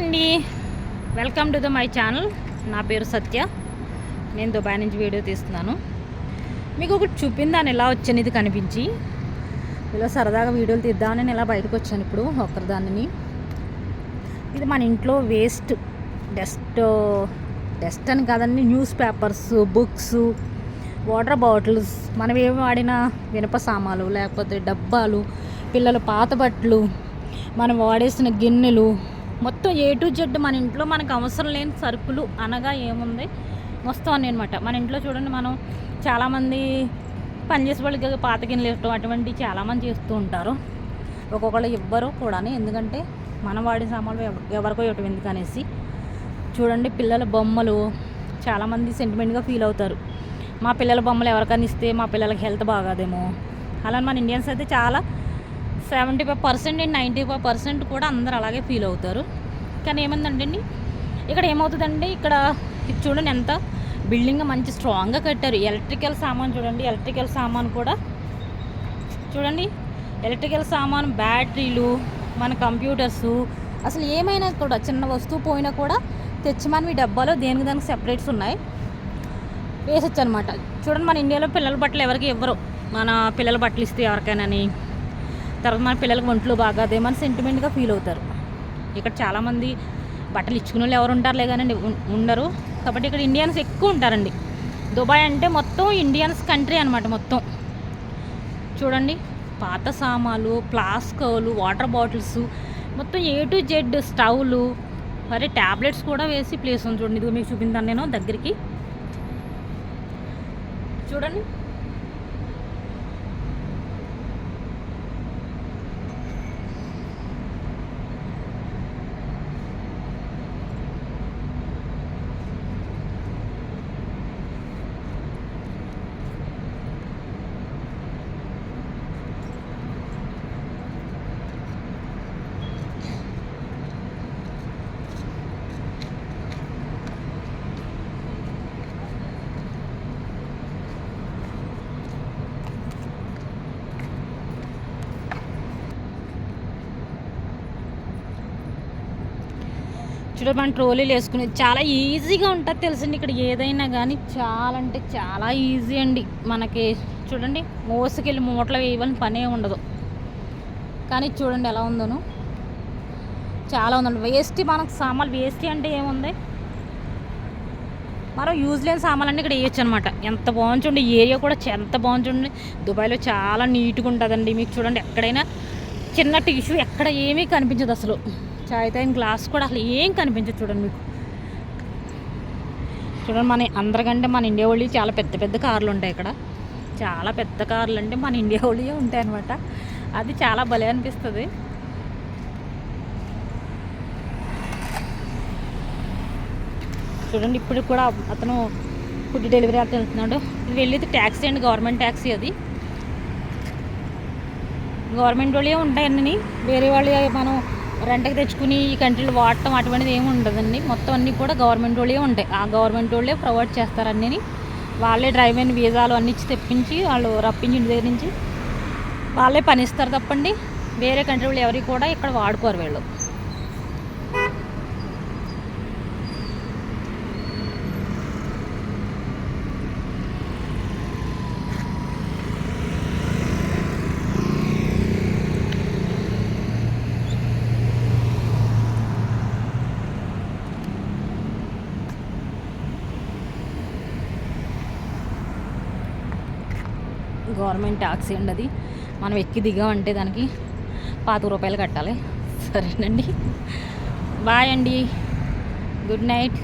అండి. Welcome to the my channel నా పేరు సత్య. నేను దుబాయ్ నుంచి వీడియో తీస్తున్నాను. మీకు ఒకటి చూపిందాన్ని ఎలా వచ్చింది కనిపించి. ఇలా సరదాగా వీడియోలు తీద్దామని ఇలా బయటకు వచ్చాను ఇప్పుడు ఒక్కరిదాన్ని. ఇది మన ఇంట్లో వేస్ట్ డస్ట్ డస్ట్ అని కాదండి news papers books water bottles మనం ఏమి వాడిన వినప సామాలు లేకపోతే డబ్బాలు పిల్లల పాత బట్టలు మనం వాడేసిన గిన్నెలు మొత్తం ఏ టు జెడ్ మన ఇంట్లో మనకు అవసరం లేని సరుకులు అనగా ఏముంది? మొత్తం అనమాట మన ఇంట్లో చూడండి మనం చాలామంది పనిచేసే వాళ్ళకి పాత గిన్నెలు ఇవ్వటం అటువంటివి చాలామంది చేస్తూ ఉంటారు. ఒక్కొక్కళ్ళు ఇవ్వరు కూడా ఎందుకంటే మనం వాడిన సామాన్లు ఎవరికో ఇవ్వటం ఎందుకు అనేసి చూడండి పిల్లల బొమ్మలు చాలామంది సెంటిమెంట్గా ఫీల్ అవుతారు. మా పిల్లల బొమ్మలు ఎవరికైనా ఇస్తే మా పిల్లలకి హెల్త్ బాగాదేమో. అలా మన ఇండియన్స్ అయితే చాలా seventy five percent and ninety five percent కూడా అందరు అలాగే ఫీల్ అవుతారు. కానీ ఏమందండి అండి ఇక్కడ ఏమవుతుందండి ఇక్కడ ఇది చూడండి ఎంత బిల్డింగ్ మంచి స్ట్రాంగ్గా కట్టారు. ఎలక్ట్రికల్ సామాన్ చూడండి ఎలక్ట్రికల్ సామాన్ కూడా. చూడండి ఎలక్ట్రికల్ సామాన్ బ్యాటరీలు మన కంప్యూటర్స్ అసలు ఏమైనా కూడా చిన్న వస్తువు పోయినా కూడా తెచ్చి మనం ఈ డబ్బాలో దేనికి దానికి సెపరేట్స్ ఉన్నాయి. వేసొచ్చు అనమాట చూడండి మన ఇండియాలో పిల్లల బట్టలు ఎవరికి ఇవ్వరు. మన పిల్లల బట్టలు ఇస్తే ఎవరికైనా తర్వాత మన పిల్లలకి ఒంట్లో బాగాదేమని సెంటిమెంట్గా ఫీల్ అవుతారు. ఇక్కడ చాలామంది బట్టలు ఇచ్చుకునే వాళ్ళు ఎవరు ఉంటారులే కానీ ఉండరు. కాబట్టి ఇక్కడ ఇండియన్స్ ఎక్కువ ఉంటారండి. దుబాయ్ అంటే మొత్తం ఇండియన్స్ కంట్రీ అనమాట మొత్తం. చూడండి పాత సామాలు ప్లాస్కోలు వాటర్ బాటిల్స్ మొత్తం ఏ టు జెడ్ స్టవ్లు మరి ట్యాబ్లెట్స్ కూడా వేసి ప్లేస్ ఉంది చూడండి. ఇది మీకు చూపించాను నేను దగ్గరికి. చూడండి చూడండి మన ట్రోలీలు వేసుకునేది చాలా ఈజీగా ఉంటుంది తెలుసండి ఇక్కడ ఏదైనా కానీ. చాలా అంటే చాలా ఈజీ అండి. మనకి చూడండి మోసుకెళ్ళి మూటలు వేయవని పనే ఉండదు. కానీ చూడండి ఎలా ఉందోను. చాలా ఉందండి. వేస్ట్ మనకు సామాన్లు వేస్ట్ అంటే ఏముంది? మనం యూజ్ లేని సామాన్లు అన్నీ ఇక్కడ వేయచ్చు అనమాట ఎంత బాగుంది చూడండి ఏరియా కూడా ఎంత బాగుంది చూడండి. దుబాయ్లో చాలా నీట్గా ఉంటుందండి. మీకు చూడండి ఎక్కడైనా చిన్న టిష్యూ ఎక్కడ ఏమీ కనిపించదు అసలు. చాయ్ తాగిన గ్లాస్ కూడా అసలు ఏం కనిపించదు చూడండి మీకు. చూడండి మన అందరికంటే మన ఇండియా వాళ్ళు చాలా పెద్ద పెద్ద కార్లు ఉంటాయి ఇక్కడ. చాలా పెద్ద కార్లు అంటే మన ఇండియా వాళ్ళే ఉంటాయి అనమాట అది చాలా భలే అనిపిస్తుంది. చూడండి ఇప్పుడు కూడా అతను ఫుడ్ డెలివరీ అతను వెళ్తున్నాడు. వెళ్ళేది ట్యాక్సీ అండి గవర్నమెంట్ ట్యాక్సీ అది. గవర్నమెంట్ వాళ్ళే ఉంటాయండి వేరే వాళ్ళు మనం రెంట్కి తెచ్చుకుని ఈ కంట్రీలో వాడటం అటువంటిది ఏమి ఉండదండి. మొత్తం అన్నీ కూడా గవర్నమెంట్ వాళ్ళే ఉంటాయి. ఆ గవర్నమెంట్ వాళ్ళే ప్రొవైడ్ చేస్తారు అన్నీ వాళ్ళే డ్రైవింగ్ వీసాలు అన్ని ఇచ్చి తెప్పించి వాళ్ళు రప్పించి ఇంటి దగ్గర నుంచి వాళ్ళే పనిస్తారు తప్పండి. వేరే కంట్రీ వాళ్ళు ఎవరికి కూడా ఇక్కడ వాడుకోరు వీళ్ళు. గవర్నమెంట్ ట్యాక్సీ అండి అది మనం ఎక్కి దిగామంటే దానికి పాత రూపాయలు కట్టాలి. సరేనండి. బాయ్ అండి. Good night.